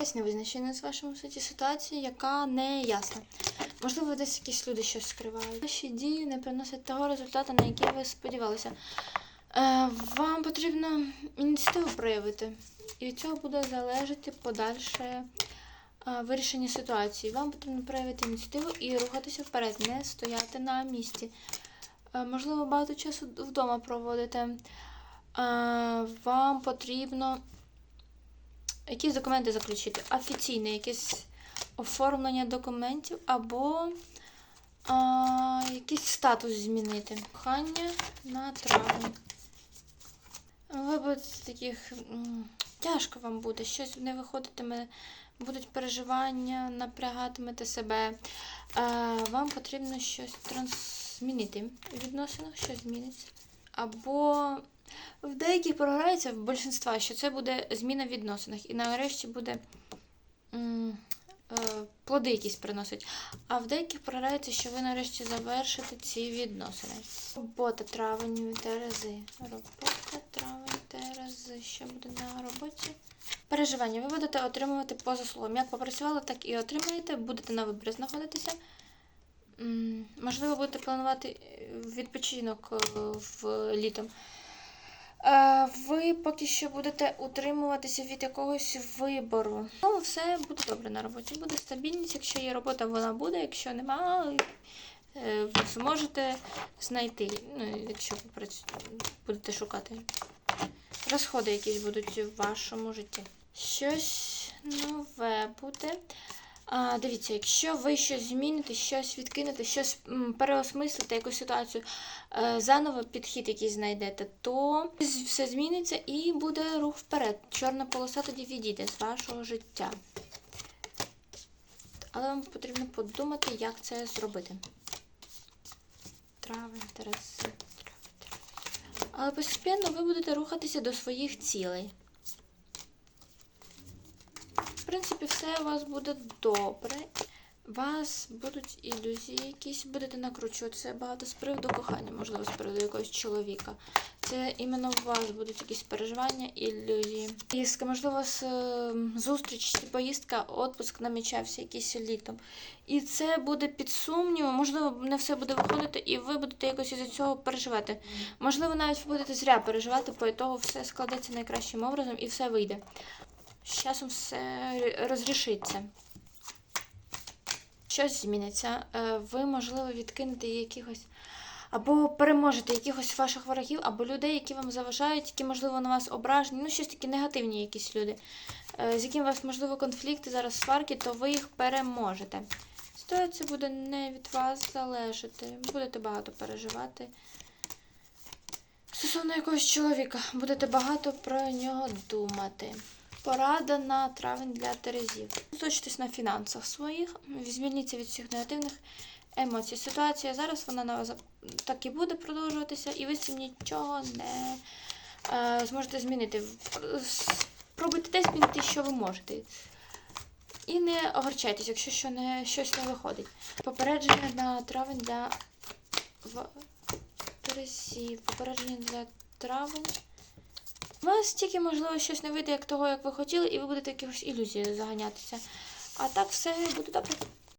Якась невизначеність в вашому світі ситуації, яка не ясна. Можливо, десь якісь люди щось скривають. Ваші дії не приносять того результату, на який ви сподівалися. Е, вам потрібно ініціативу проявити, і від цього буде залежати подальше е, вирішення ситуації. Вам потрібно проявити ініціативу і рухатися вперед, не стояти на місці. Е, можливо, багато часу вдома проводите. Вам потрібно якісь документи заключити, офіційне якесь оформлення документів або а, якийсь статус змінити. Кохання на травень. Ви будете таких. Тяжко вам буде, щось не виходитиме, будуть переживання, напрягатимете себе. Вам потрібно щось транс... змінити в відносинах, щось зміниться. Або в деяких програється в більшинства, що це буде зміна в відносинах. І нарешті буде е, плоди якісь приносить. А в деяких програється, що ви нарешті завершите ці відносини. Робота травень Терези. Робота травень Терези. Що буде на роботі? Переживання. Ви будете отримувати по заслугам. Як попрацювали, так і отримаєте. Будете на виборі знаходитися. Можливо, будете планувати відпочинок е, в літом. Ви поки що будете утримуватися від якогось вибору. Ну, все буде добре на роботі. Буде стабільність. Якщо є робота, вона буде. Якщо нема, е, ви зможете знайти. Ну, якщо будете шукати. Розходи якісь будуть в вашому житті. Щось нове буде. А, дивіться, якщо ви щось зміните, щось відкинете, щось переосмислите, якусь ситуацію, е, заново підхід якийсь знайдете, то все зміниться і буде рух вперед. Чорна полоса тоді відійде з вашого життя. Але вам потрібно подумати, як це зробити. Травень, Тереси. Але постійно ви будете рухатися до своїх цілей. Принципі, все у вас буде добре. У вас будуть ілюзії якісь, будете накручуватися багато з приводу кохання, можливо, з приводу якогось чоловіка. Це іменно у вас будуть якісь переживання, ілюзії. Поїздка, можливо, з е, зустріч, поїздка, отпуск намічався якийсь літом. І це буде під сумнівом, можливо, не все буде виходити, і ви будете якось із цього переживати. Можливо, навіть ви будете зря переживати, по того все складеться найкращим образом і все вийде. З часом все розрішиться. Щось зміниться. Е, Ви, можливо, відкинете якихось. Або переможете якихось ваших ворогів, або людей, які вам заважають, які, можливо, на вас ображені. Ну, щось такі негативні якісь люди, е, з якими у вас, можливо, конфлікти, зараз сварки, то ви їх переможете. Ситуація буде не від вас залежати. Будете багато переживати. Стосовно якогось чоловіка, будете багато про нього думати. Порада на травень для Терезів. Зосередьтесь на фінансах своїх, звільніться від всіх негативних емоцій. Ситуація зараз вона на вас так і буде продовжуватися, і ви цим нічого не е, зможете змінити. Спробуйте те змінити, що ви можете. І не огорчайтесь, якщо що не, щось не виходить. Попередження на травень для в... Терезів. Попередження для травень. У вас тільки, можливо, щось не вийде як того, як ви хотіли, і ви будете якихось ілюзією заганятися. А так все буде добре.